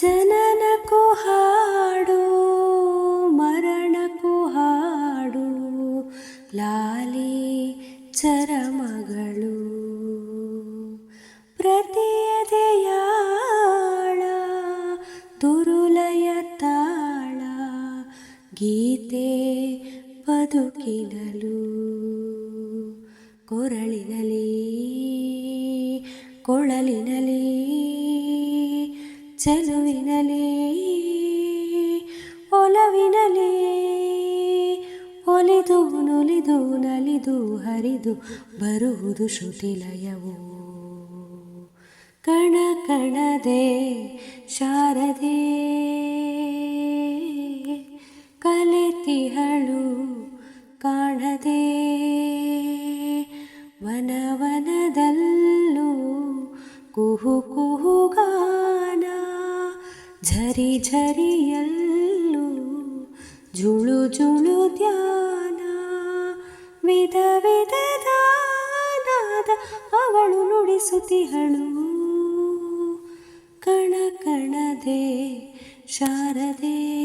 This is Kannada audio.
ಜನನಕ್ಕೂ ಹಾಡು ಮರಣಕ್ಕೂ ಹಾಡು ಲಾಲಿ ಚರಮಗಳು. ಪ್ರತಿಯದೆಯಾಳ ದುರುಲಯ ತಾಳ ಗೀತೆ ಬದುಕಿನಲು. ಕೊರಳಿನಲಿ ಕೊಳಲಿನಲಿ ಚೆಲುವಿನಲಿ, ಒಲವಿನಲಿ, ಒಲಿದು ನುಲಿದು ನಲಿದು ಹರಿದು ಬರುವುದು ಶ್ರುತಿಲಯವು. ಕಣ ಕಣದೆ ಶಾರದೆ ಕಲೆತಿಹಳು ಕಾಣದೆ, ವನವನದಲ್ಲೂ ಕುಹು ಕುಹುಗಾನ ಝರಿ ಝರಿಯಲ್ಲೂ ಜುಳು ಜುಳು ಧ್ಯಾನ ವಿಧ ವಿಧದ ನಾದ ಅವಳು ನುಡಿಸುತ್ತಿಹಳು. ಕಣ ಕಣದೆ ಶಾರದೆ